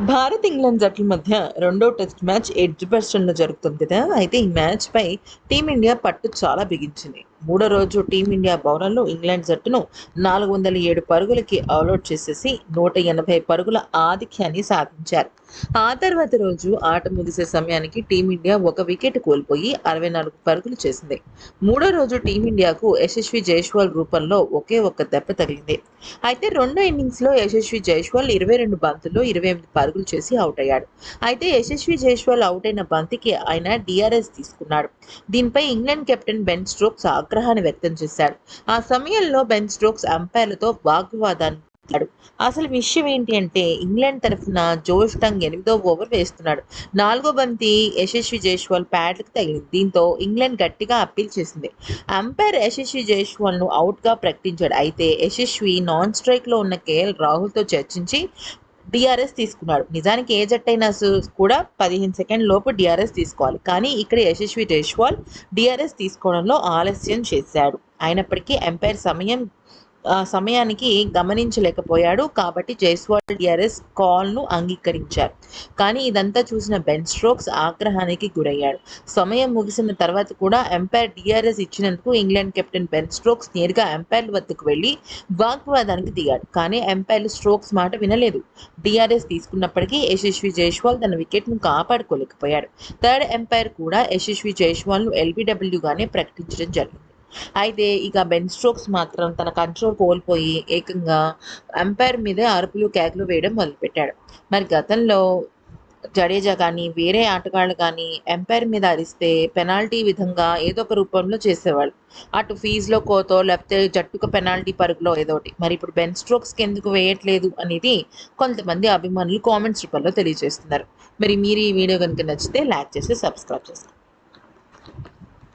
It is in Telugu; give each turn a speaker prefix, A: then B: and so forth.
A: భారత్ ఇంగ్లాండ్ జట్ల మధ్య రెండో టెస్ట్ మ్యాచ్ ఎడ్జ్బస్టన్లో జరుగుతుంది కదా. అయితే ఈ మ్యాచ్పై టీమిండియా పట్టు చాలా బిగించింది. మూడో రోజు టీమిండియా బౌలర్లు ఇంగ్లాండ్ జట్టును నాలుగు వందల ఏడు పరుగులకి అవుట్ చేసేసి నూట ఎనభై పరుగుల ఆధిక్యాన్ని సాధించారు. ఆ తర్వాత రోజు ఆట ముగిసే సమయానికి టీమిండియా ఒక వికెట్ కోల్పోయి అరవై నాలుగు పరుగులు చేసింది. మూడో రోజు టీమిండియాకు యశస్వి జైస్వాల్ రూపంలో ఒకే ఒక్క దెబ్బ తగిలింది. అయితే రెండో ఇన్నింగ్స్లో యశస్వి జైస్వాల్ ఇరవై రెండు బంతుల్లో ఇరవై ఎనిమిది పరుగులు చేసి అవుట్ అయ్యాడు. అయితే యశస్వి జైస్వాల్ అవుట్ అయిన బంతికి ఆయన డిఆర్ఎస్ తీసుకున్నాడు. దీనిపై ఇంగ్లాండ్ కెప్టెన్ బెన్ స్ట్రోక్స్ ఆగ్రహాన్ని వ్యక్తం చేశాడు. ఆ సమయంలో బెన్ స్ట్రోక్స్ అంపైర్లతో వాగ్వాదాన్ని అసలు విషయం ఏంటి అంటే ఇంగ్లాండ్ తరఫున జోష్ టంగ్ ఎనిమిదో ఓవర్ వేస్తున్నాడు. నాలుగో బంతి యశస్వి జైస్వాల్ ప్యాడ్లకు తగిలింది. దీంతో ఇంగ్లాండ్ గట్టిగా అప్పీల్ చేసింది. అంపైర్ యశస్వి జైస్వాల్ను అవుట్గా ప్రకటించాడు. అయితే యశస్వి నాన్ స్ట్రైక్లో ఉన్న కేఎల్ రాహుల్తో చర్చించి డిఆర్ఎస్ తీసుకున్నాడు. నిజానికి ఏ జట్టైనా అయినా కూడా పదిహేను సెకండ్ లోపు డిఆర్ఎస్ తీసుకోవాలి. కానీ ఇక్కడ యశస్వి జైస్వాల్ డిఆర్ఎస్ తీసుకోవడంలో ఆలస్యం చేశాడు. అయినప్పటికీ ఎంపైర్ సమయం సమయానికి గమనించలేకపోయాడు. కాబట్టి జైస్వాల్ డిఆర్ఎస్ కాల్ను అంగీకరించారు. కానీ ఇదంతా చూసిన బెన్ స్ట్రోక్స్ ఆగ్రహానికి గురయ్యాడు. సమయం ముగిసిన తర్వాత కూడా ఎంపైర్ డిఆర్ఎస్ ఇచ్చినందుకు ఇంగ్లాండ్ కెప్టెన్ బెన్ స్ట్రోక్స్ నేరుగా ఎంపైర్ల వద్దకు వెళ్ళి వాగ్వాదానికి దిగాడు. కానీ ఎంపైర్లు స్ట్రోక్స్ మాట వినలేదు. డిఆర్ఎస్ తీసుకున్నప్పటికీ యశస్వి జైస్వాల్ తన వికెట్ను కాపాడుకోలేకపోయాడు. థర్డ్ ఎంపైర్ కూడా యశస్వి జైస్వాల్ను ఎల్బిడబ్ల్యూగానే ప్రకటించడం జరిగింది. అయితే ఇక బెన్ స్ట్రోక్స్ మాత్రం తన కంట్రోల్ కోల్పోయి ఏకంగా అంపైర్ మీదే అరుపులు కేకలు వేయడం మొదలుపెట్టాడు. మరి గతంలో జడేజా కానీ వేరే ఆటగాళ్ళు కానీ ఎంపైర్ మీద అరిస్తే పెనాల్టీ విధంగా ఏదో ఒక రూపంలో చేసేవాళ్ళు. అటు ఫీజులో కోతో లేకపోతే జట్టుకు పెనాల్టీ పరుగులో ఏదో మరి ఇప్పుడు బెన్ స్ట్రోక్స్కి ఎందుకు వేయట్లేదు అనేది కొంతమంది అభిమానులు కామెంట్స్ రూపంలో తెలియజేస్తున్నారు. మరి మీరు ఈ వీడియో కనుక నచ్చితే లైక్ చేసి సబ్స్క్రైబ్ చేస్తారు